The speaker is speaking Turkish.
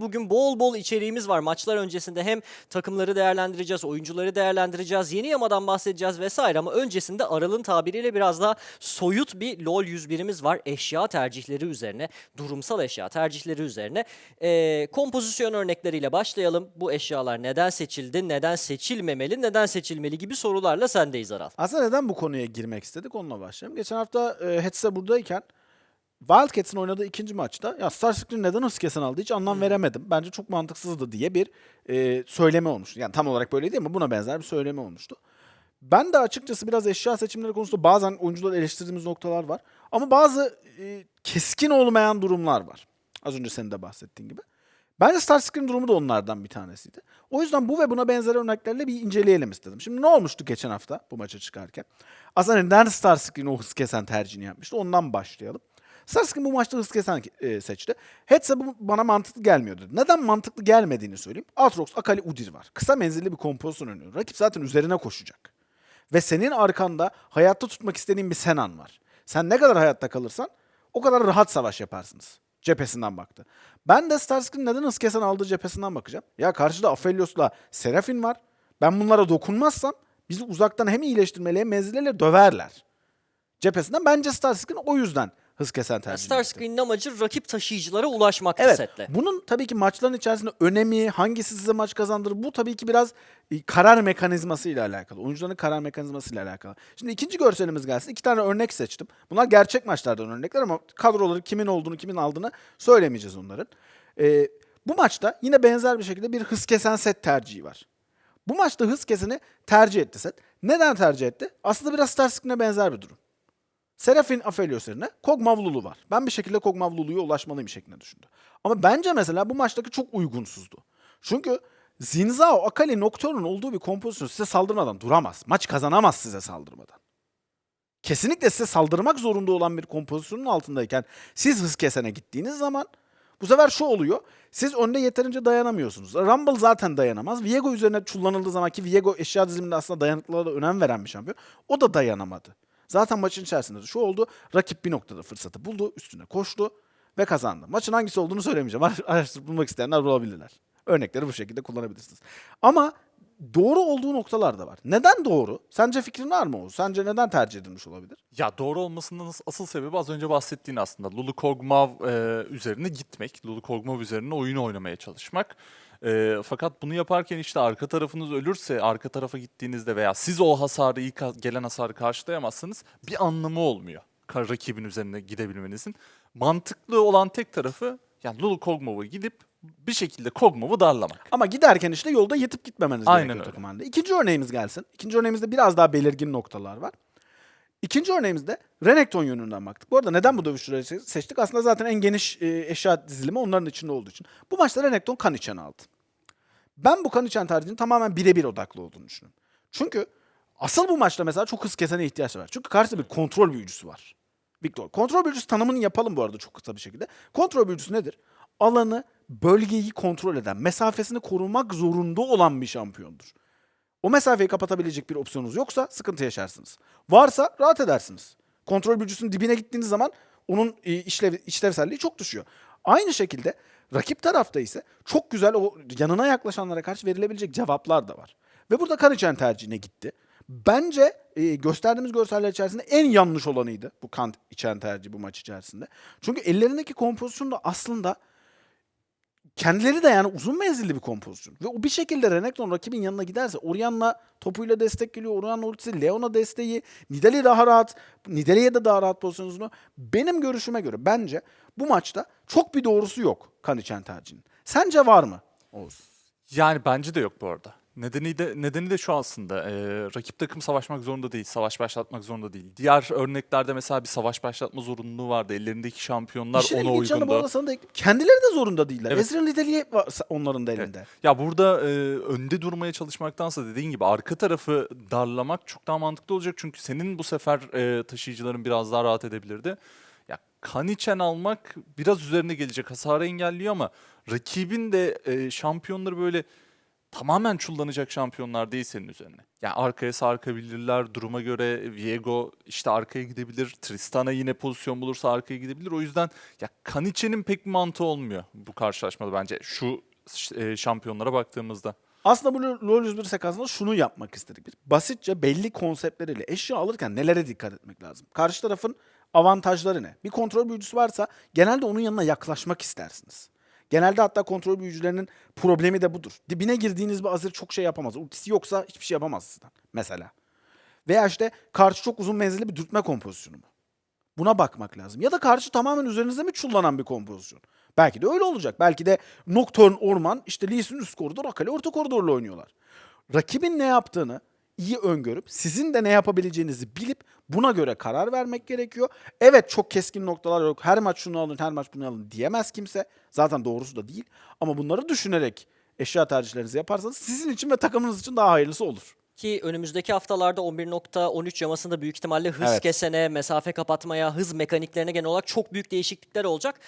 Bugün bol bol içeriğimiz var. Maçlar öncesinde hem takımları değerlendireceğiz, oyuncuları değerlendireceğiz, yeni yamadan bahsedeceğiz vesaire ama öncesinde Aral'ın tabiriyle biraz daha soyut bir LoL 101'imiz var. Eşya tercihleri üzerine, durumsal eşya tercihleri üzerine. Ee, kompozisyon örnekleriyle başlayalım. Bu eşyalar neden seçildi, neden seçilmemeli, neden seçilmeli gibi sorularla sendeyiz Aral. Aslında neden bu konuya girmek istedik onunla başlayalım. Geçen hafta e, Hetse buradayken Wildcats'in oynadığı ikinci maçta ya Starscream neden hız kesen aldı hiç anlam veremedim. Bence çok mantıksızdı diye bir e, söyleme olmuştu. Yani tam olarak böyle değil ama buna benzer bir söyleme olmuştu. Ben de açıkçası biraz eşya seçimleri konusunda bazen oyuncuları eleştirdiğimiz noktalar var. Ama bazı e, keskin olmayan durumlar var. Az önce senin de bahsettiğin gibi. Bence Starscream durumu da onlardan bir tanesiydi. O yüzden bu ve buna benzer örneklerle bir inceleyelim istedim. Şimdi ne olmuştu geçen hafta bu maça çıkarken? Aslında neden Starscream o hız kesen tercihini yapmıştı? Ondan başlayalım. Starscream bu maçta hız kesen e, seçti. Hetse bu bana mantıklı gelmiyor dedi. Neden mantıklı gelmediğini söyleyeyim. Aatrox, Akali, Udyr var. Kısa menzilli bir kompozisyon oynuyor. Rakip zaten üzerine koşacak. Ve senin arkanda hayatta tutmak istediğin bir Senan var. Sen ne kadar hayatta kalırsan o kadar rahat savaş yaparsınız. Cephesinden baktı. Ben de Starscream neden hız kesen aldığı cephesinden bakacağım. Ya karşıda Aphelios'la Serafin var. Ben bunlara dokunmazsam bizi uzaktan hem iyileştirmeli hem menzilleriyle döverler. Cephesinden bence Starscream o yüzden hız kesen tercih. Starscreen'in amacı rakip taşıyıcılara ulaşmaktı Evet. setle. Bunun tabii ki maçların içerisinde önemi, hangisi size maç kazandırır bu tabii ki biraz e, karar mekanizması ile alakalı. Oyuncuların karar mekanizması ile alakalı. Şimdi ikinci görselimiz gelsin. İki tane örnek seçtim. Bunlar gerçek maçlardan örnekler ama kadroları kimin olduğunu, kimin aldığını söylemeyeceğiz onların. Ee, bu maçta yine benzer bir şekilde bir hız kesen set tercihi var. Bu maçta hız keseni tercih etti set. Neden tercih etti? Aslında biraz Starscream'e benzer bir durum. Serafin Aphelios yerine Kog'Maw var. Ben bir şekilde Kog'Maw ulaşmalıyım şeklinde düşündü. Ama bence mesela bu maçtaki çok uygunsuzdu. Çünkü Zinzao, Akali, Nocturne'un olduğu bir kompozisyon size saldırmadan duramaz. Maç kazanamaz size saldırmadan. Kesinlikle size saldırmak zorunda olan bir kompozisyonun altındayken siz hız kesene gittiğiniz zaman bu sefer şu oluyor. Siz önde yeterince dayanamıyorsunuz. Rumble zaten dayanamaz. Viego üzerine kullanıldığı zaman ki Viego eşya diziminde aslında dayanıklılığa da önem veren bir şampiyon. O da dayanamadı. Zaten maçın içerisinde de şu oldu. Rakip bir noktada fırsatı buldu. Üstüne koştu ve kazandı. Maçın hangisi olduğunu söylemeyeceğim. Ara- Araştırıp bulmak isteyenler bulabilirler. Örnekleri bu şekilde kullanabilirsiniz. Ama doğru olduğu noktalar da var. Neden doğru? Sence fikrin var mı o? Sence neden tercih edilmiş olabilir? Ya doğru olmasının as- asıl sebebi az önce bahsettiğin aslında. Lulu Kog'Maw e, üzerine gitmek, Lulu Kog'Maw üzerine oyun oynamaya çalışmak. E, fakat bunu yaparken işte arka tarafınız ölürse, arka tarafa gittiğinizde veya siz o hasarı, ilk gelen hasarı karşılayamazsanız bir anlamı olmuyor. Rakibin üzerine gidebilmenizin. Mantıklı olan tek tarafı yani Lulu Kog'Maw'a gidip bir şekilde Kog'Maw'u darlamak. Ama giderken işte yolda yetip gitmemeniz Aynen gerekiyor öyle. takım halinde. İkinci örneğimiz gelsin. İkinci örneğimizde biraz daha belirgin noktalar var. İkinci örneğimizde Renekton yönünden baktık. Bu arada neden bu se- seçtik? Aslında zaten en geniş e, eşya dizilimi onların içinde olduğu için. Bu maçta Renekton kan içen aldı. Ben bu kan içen tercihinin tamamen birebir odaklı olduğunu düşünüyorum. Çünkü asıl bu maçta mesela çok hız kesene ihtiyaç var. Çünkü karşısında bir kontrol büyücüsü var. Victor. Kontrol büyücüsü tanımını yapalım bu arada çok kısa bir şekilde. Kontrol büyücüsü nedir? Alanı, bölgeyi kontrol eden, mesafesini korumak zorunda olan bir şampiyondur. O mesafeyi kapatabilecek bir opsiyonunuz yoksa sıkıntı yaşarsınız. Varsa rahat edersiniz. Kontrol büyücüsünün dibine gittiğiniz zaman onun e, işlev, işlevselliği çok düşüyor. Aynı şekilde rakip tarafta ise çok güzel o yanına yaklaşanlara karşı verilebilecek cevaplar da var. Ve burada kan içen tercihine gitti. Bence e, gösterdiğimiz görseller içerisinde en yanlış olanıydı bu kan içen tercih bu maç içerisinde. Çünkü ellerindeki kompozisyon da aslında kendileri de yani uzun menzilli bir kompozisyon. Ve o bir şekilde Renekton rakibin yanına giderse Orianna topuyla destek geliyor. Orianna ultisi, Leona desteği, Nidalee daha rahat, Nidalee'ye de daha rahat pozisyonunu. Benim görüşüme göre bence bu maçta çok bir doğrusu yok kan içen tercihinin. Sence var mı? Oğuz. Yani bence de yok bu arada. Nedeni de, nedeni de şu aslında. e, rakip takım savaşmak zorunda değil, savaş başlatmak zorunda değil. Diğer örneklerde mesela bir savaş başlatma zorunluluğu vardı. Ellerindeki şampiyonlar İşin ona ilginç yanı bu uygundu. arada sana da Kendileri de zorunda değiller. Evet. Ezreal Nidalee var onların da elinde. Ya burada e, önde durmaya çalışmaktansa dediğin gibi arka tarafı darlamak çok daha mantıklı olacak. Çünkü senin bu sefer e, taşıyıcıların biraz daha rahat edebilirdi. Ya kan içen almak biraz üzerine gelecek hasarı engelliyor ama rakibin de e, şampiyonları böyle tamamen çullanacak şampiyonlar değil senin üzerine. Yani arkaya sarkabilirler. Duruma göre Viego işte arkaya gidebilir. Tristana yine pozisyon bulursa arkaya gidebilir. O yüzden ya Kaniçe'nin pek bir mantığı olmuyor bu karşılaşmada bence. Şu e, şampiyonlara baktığımızda. Aslında bu LoL 101 sekansında şunu yapmak istedik biz. Basitçe belli konseptleriyle eşya alırken nelere dikkat etmek lazım? Karşı tarafın avantajları ne? Bir kontrol büyücüsü varsa genelde onun yanına yaklaşmak istersiniz. Genelde hatta kontrol büyücülerinin problemi de budur. Dibine girdiğiniz bir Azir çok şey yapamaz. Ultisi yoksa hiçbir şey yapamaz sizden mesela. Veya işte karşı çok uzun menzilli bir dürtme kompozisyonu mu? Buna bakmak lazım. Ya da karşı tamamen üzerinizde mi çullanan bir kompozisyon? Belki de öyle olacak. Belki de Nocturne Orman, işte Lee Sin üst koridor, Akali orta koridorla oynuyorlar. Rakibin ne yaptığını iyi öngörüp sizin de ne yapabileceğinizi bilip buna göre karar vermek gerekiyor. Evet çok keskin noktalar yok. Her maç şunu alın, her maç bunu alın diyemez kimse. Zaten doğrusu da değil. Ama bunları düşünerek eşya tercihlerinizi yaparsanız sizin için ve takımınız için daha hayırlısı olur. Ki önümüzdeki haftalarda 11.13 yamasında büyük ihtimalle hız Evet. kesene, mesafe kapatmaya, hız mekaniklerine genel olarak çok büyük değişiklikler olacak.